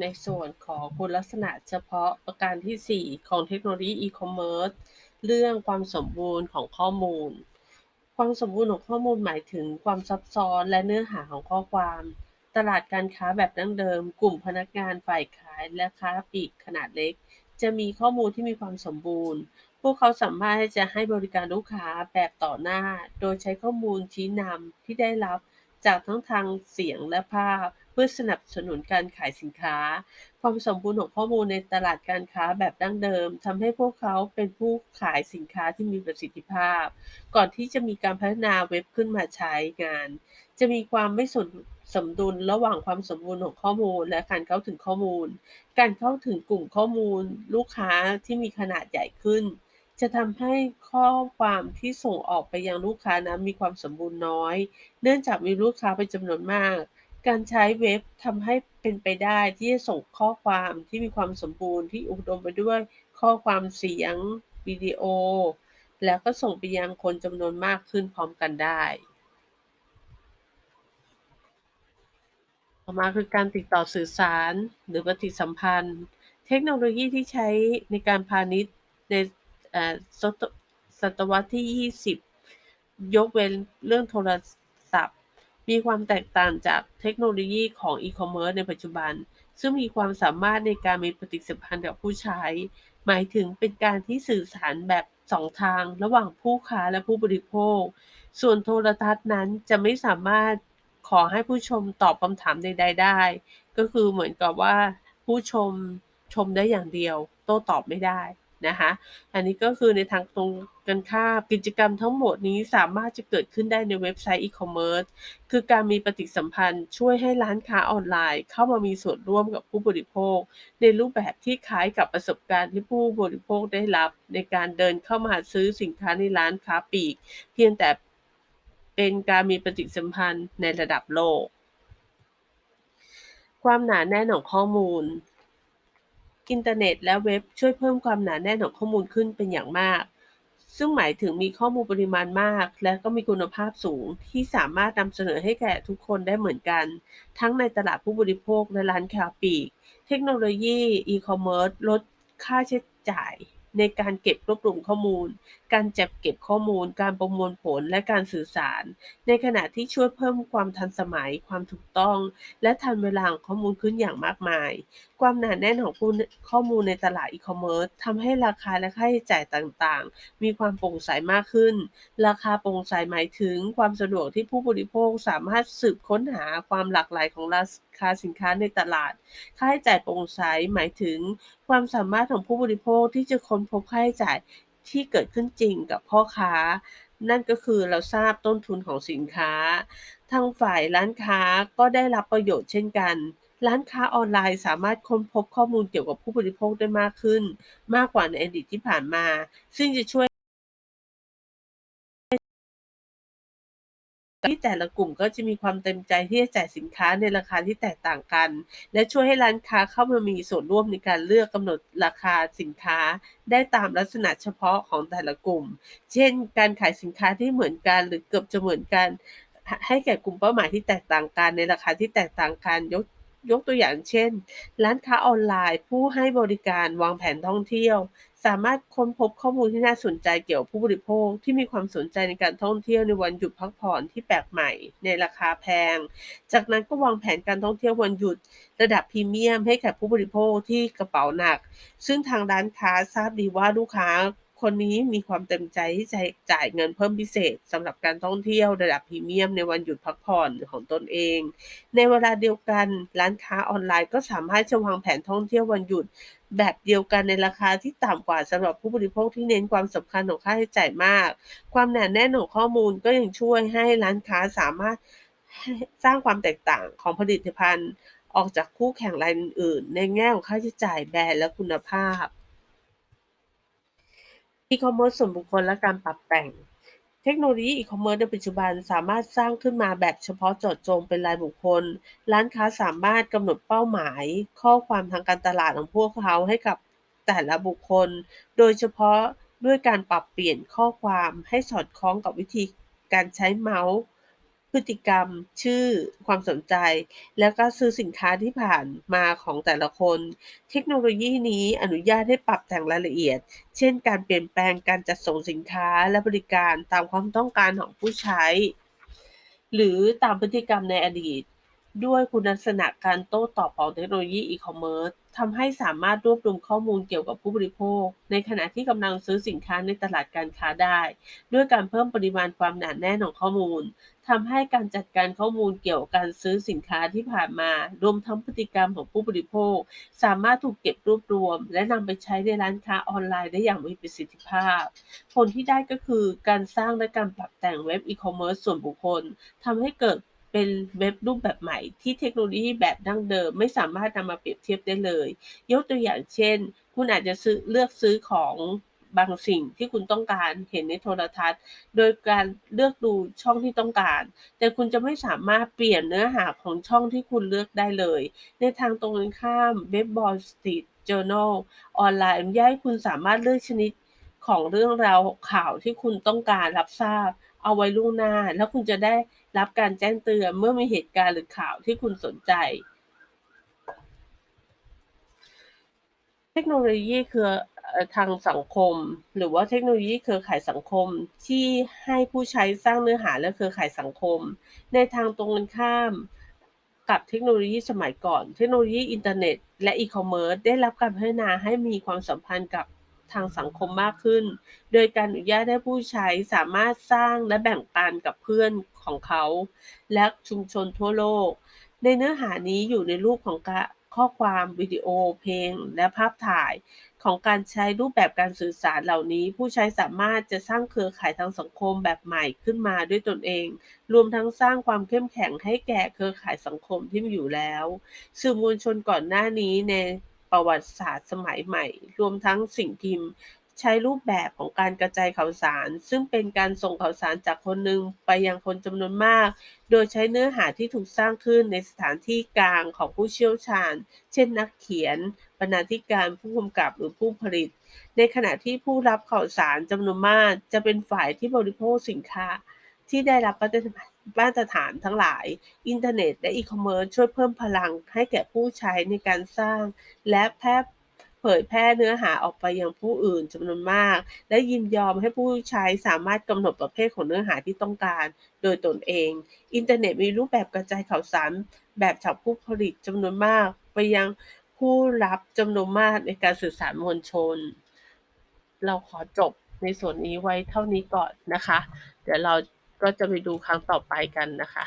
ในส่วนของคุณลักษณะเฉพาะประการที่ 4 ของเทคโนโลยีอีคอมเมิร์ซเรื่องความสมบูรณ์ของข้อมูล ความสมบูรณ์ของข้อมูลหมายถึงความซับซ้อนและเนื้อหาของข้อความ ตลาดการค้าแบบดั้งเดิม กลุ่มพนักงานฝ่ายขายและค้าปลีกขนาดเล็ก จะมีข้อมูลที่มีความสมบูรณ์ พวกเขาสามารถที่จะให้บริการลูกค้าแบบต่อหน้า โดยใช้ข้อมูลชี้นำที่ได้รับจากทั้งทางเสียงและภาพ พื่อสนับสนุนการขายสินค้า ความสมบูรณ์ของข้อมูลในตลาดการค้าแบบดั้งเดิมทำให้พวกเขาเป็นผู้ขายสินค้าที่มีประสิทธิภาพ ก่อนที่จะมีการพัฒนาเว็บขึ้นมาใช้งาน จะมีความไม่สมสมดุลระหว่างความสมบูรณ์ของข้อมูล และการเข้าถึงข้อมูล การเข้าถึงกลุ่มข้อมูล ลูกค้าที่มีขนาดใหญ่ขึ้น จะทำให้ข้อความที่ส่งออกไปยังลูกค้านั้นมีความสมบูรณ์น้อย เนื่องจากมีลูกค้าเป็นจำนวนมาก การใช้เว็บทำให้เป็นไปได้ที่จะส่งข้อความที่มีความสมบูรณ์ที่อุดมไปด้วยข้อความเสียง วิดีโอ แล้วก็ส่งไปยังคนจำนวนมากขึ้นพร้อมกันได้ ต่อมาคือการติดต่อสื่อสารหรือปฏิสัมพันธ์ เทคโนโลยีที่ใช้ในการพาณิชย์ในศตศตวรรษที่ 20 ยกเว้นเรื่องโทรศัพท์ มีความแตกต่างจากเทคโนโลยีของอีคอมเมิร์ซในปัจจุบัน ซึ่งมีความสามารถในการมีปฏิสัมพันธ์กับผู้ใช้ หมายถึงเป็นการที่สื่อสารแบบสองทางระหว่างผู้ค้าและผู้บริโภค ส่วนโทรทัศน์นั้นจะไม่สามารถขอให้ผู้ชมตอบคำถามใดๆได้ ก็คือเหมือนกับว่าผู้ชมชมได้อย่างเดียว โต้ตอบไม่ได้ นะคะ อันนี้ก็คือในทางตรงกันข้ามกิจกรรมทั้งหมดนี้สามารถจะเกิดขึ้นได้ในเว็บไซต์อีคอมเมิร์ซคือการมีปฏิสัมพันธ์ช่วยให้ร้านค้าออนไลน์ เข้ามามีส่วนร่วมกับผู้บริโภค ในรูปแบบที่คล้ายกับประสบการณ์ที่ผู้บริโภคได้รับ ในการเดินเข้ามาซื้อสินค้าในร้านค้าปลีก เพียงแต่เป็นการมีปฏิสัมพันธ์ในระดับโลก ความหนาแน่นของข้อมูล อินเทอร์เน็ตและเว็บช่วยเพิ่มความหนาแน่นของข้อมูลขึ้นเป็นอย่างมาก ซึ่งหมายถึงมีข้อมูลปริมาณมาก และก็มีคุณภาพสูงที่สามารถนำเสนอให้แก่ทุกคนได้เหมือนกัน ทั้งในตลาดผู้บริโภคและร้านค้าปลีก เทคโนโลยีอีคอมเมิร์ซลดค่าใช้จ่ายในการเก็บรวบรวมข้อมูล การจัดเก็บข้อมูล การประมวลผลและการสื่อสาร ในขณะที่ช่วยเพิ่มความทันสมัย ความถูกต้อง และทันเวลาของข้อมูลขึ้นอย่างมากมาย ความหนาแน่นของข้อมูลในตลาดอีคอมเมิร์ซทำให้ราคาและค่าใช้จ่ายต่างๆ มีความโปร่งใสมากขึ้น ราคาโปร่งใสหมายถึงความสะดวกที่ผู้บริโภคสามารถสืบค้นหาความหลากหลายของราคาสินค้าในตลาด ค่าใช้จ่ายโปร่งใสหมายถึง ความสามารถของผู้บริโภคที่จะค้นพบค่าใช้จ่าย ที่เกิดขึ้นจริงกับพ่อค้า นั่นก็คือเราทราบต้นทุนของสินค้า ทางฝ่ายร้านค้าก็ได้รับประโยชน์เช่นกัน ร้านค้าออนไลน์สามารถค้นพบข้อมูลเกี่ยวกับผู้บริโภคได้มากขึ้น มากกว่าในอดีตที่ผ่านมา ซึ่งจะช่วย ที่แต่ละกลุ่มก็จะมีความเต็มใจที่จะจ่ายสินค้าในราคาที่แตกต่างกัน และช่วยให้ร้านค้าเข้ามามีส่วนร่วมในการเลือกกำหนดราคาสินค้า ได้ตามลักษณะเฉพาะของแต่ละกลุ่ม เช่น การขายสินค้าที่เหมือนกันหรือเกือบจะเหมือนกัน ให้แก่กลุ่มเป้าหมายที่แตกต่างกันในราคาที่แตกต่างกันยก ยกตัวอย่างเช่น ร้านค้าออนไลน์ ผู้ให้บริการวางแผนท่องเที่ยว สามารถค้นพบข้อมูลที่น่าสนใจเกี่ยวกับผู้บริโภค ที่มีความสนใจในการท่องเที่ยวในวันหยุดพักผ่อนที่แปลกใหม่ ในราคาแพง จากนั้นก็วางแผนการท่องเที่ยววันหยุด ระดับพรีเมียมให้แก่ผู้บริโภคที่กระเป๋าหนัก ซึ่งทางร้านค้าทราบดีว่าลูกค้า คนนี้มีความเต็มใจที่จะจ่ายเงินเพิ่มพิเศษสำหรับการท่องเที่ยวระดับพรีเมียมในวันหยุดพักผ่อนของตนเอง ในเวลาเดียวกันร้านค้าออนไลน์ก็สามารถจะวางแผนท่องเที่ยววันหยุดแบบเดียวกันในราคาที่ต่ำกว่าสำหรับผู้บริโภคที่เน้นความสำคัญของค่าใช้จ่ายมาก ความหนาแน่นของข้อมูลก็ยังช่วยให้ร้านค้าสามารถสร้างความแตกต่างของผลิตภัณฑ์ ออกจากคู่แข่งรายอื่น ๆ ในแง่ของค่าใช้จ่ายแบรนด์และคุณภาพ อีคอมเมิร์ซส่วนบุคคลและการปรับแต่ง เทคโนโลยีอีคอมเมิร์ซในปัจจุบันสามารถสร้างขึ้นมาแบบเฉพาะเจาะจงเป็นรายบุคคล ร้านค้าสามารถกำหนดเป้าหมาย ข้อความทางการตลาดของพวกเขาให้กับแต่ละบุคคล โดยเฉพาะด้วยการปรับเปลี่ยนข้อความให้สอดคล้องกับวิธีการใช้เมาส์ พฤติกรรม ชื่อ ความสนใจ และก็ซื้อสินค้าที่ผ่านมาของแต่ละคน เทคโนโลยีนี้อนุญาตให้ปรับแต่งรายละเอียด เช่น การเปลี่ยนแปลงการจัดส่งสินค้าและบริการตามความต้องการของผู้ใช้ หรือตามพฤติกรรมในอดีต ด้วยคุณลักษณะการโต้ตอบของเทคโนโลยีอีคอมเมิร์ซทำให้สามารถรวบรวมข้อมูลเกี่ยวกับผู้บริโภค ในขณะที่กำลังซื้อสินค้าในตลาดการค้าได้ ด้วยการเพิ่มปริมาณความหนาแน่นของข้อมูลทำให้การจัดการข้อมูลเกี่ยวกับการซื้อสินค้าที่ผ่านมา รวมทั้งพฤติกรรมของผู้บริโภค สามารถถูกเก็บรวบรวม และนำไปใช้ในร้านค้าออนไลน์ได้อย่างมีประสิทธิภาพ ผลที่ได้ก็คือการสร้างและการปรับแต่งเว็บอีคอมเมิร์ซส่วนบุคคลทำให้เกิด เป็นเว็บรูปแบบใหม่ที่เทคโนโลยีแบบดั้งเดิม ไม่สามารถนำมาเปรียบเทียบได้เลย ยกตัวอย่างเช่น คุณอาจจะซื้อเลือกซื้อของบางสิ่งที่คุณต้องการเห็นในโทรทัศน์ โดยการเลือกดูช่องที่ต้องการ แต่คุณจะไม่สามารถเปลี่ยนเนื้อหาของช่องที่คุณเลือกได้เลย ในทางตรงกันข้ามเว็บ Wall Street Journal ออนไลน์อนุญาตให้คุณสามารถเลือกชนิดของเรื่องราวข่าวที่คุณต้องการรับทราบ เอาไว้ล่วงหน้า แล้วคุณจะได้ รับการแจ้งเตือนเมื่อมีเหตุการณ์หรือข่าวที่คุณสนใจ เทคโนโลยีเครือทางสังคม หรือว่าเทคโนโลยีเครือข่ายสังคมที่ให้ผู้ใช้สร้างเนื้อหาและเครือข่ายสังคม ในทางตรงกันข้ามกับเทคโนโลยีสมัยก่อน เทคโนโลยีอินเทอร์เน็ต และอีคอมเมิร์ซได้รับการพัฒนาให้มีความสัมพันธ์กับ ทางสังคมมากขึ้น โดยการอนุญาตให้ผู้ใช้สามารถสร้างและแบ่งปันกับเพื่อนของเขา และชุมชนทั่วโลก ในเนื้อหานี้อยู่ในรูปของข้อความวิดีโอ เพลง และภาพถ่ายของการใช้รูปแบบการสื่อสารเหล่านี้ ผู้ใช้สามารถจะสร้างเครือข่ายทางสังคมแบบใหม่ขึ้นมาด้วยตนเอง รวมทั้งสร้างความเข้มแข็งให้แก่เครือข่ายสังคมที่มีอยู่แล้ว สื่อมวลชนก่อนหน้านี้ใน ประวัติศาสตร์สมัยใหม่ รวมทั้งสิ่งพิมพ์ ใช้รูปแบบของการกระจายข่าวสาร ซึ่งเป็นการส่งข่าวสารจากคนหนึ่งไปยังคนจำนวนมาก โดยใช้เนื้อหาที่ถูกสร้างขึ้นในสถานที่กลางของผู้เชี่ยวชาญ เช่นนักเขียน บรรณาธิการผู้กำกับหรือผู้ผลิต ในขณะที่ผู้รับข่าวสารจำนวนมาก จะเป็นฝ่ายที่บริโภคสินค้าที่ได้รับ มาตรฐานทั้งหลาย อินเทอร์เน็ตและอีคอมเมิร์ซช่วยเพิ่มพลังให้แก่ผู้ใช้ในการสร้าง และแพร่เผยแพร่เนื้อหาออกไปยังผู้อื่นจำนวนมาก และยินยอมให้ผู้ใช้สามารถกำหนดประเภทของเนื้อหาที่ต้องการ โดยตนเอง อินเทอร์เน็ตมีรูปแบบกระจายข่าวสารแบบจากผู้ผลิตจำนวนมาก ไปยังผู้รับจำนวนมากในการสื่อสารมวลชน เราขอจบในส่วนนี้ไว้เท่านี้ก่อนนะคะ เดี๋ยวเรา ก็จะไปดูครั้งต่อไปกันนะคะ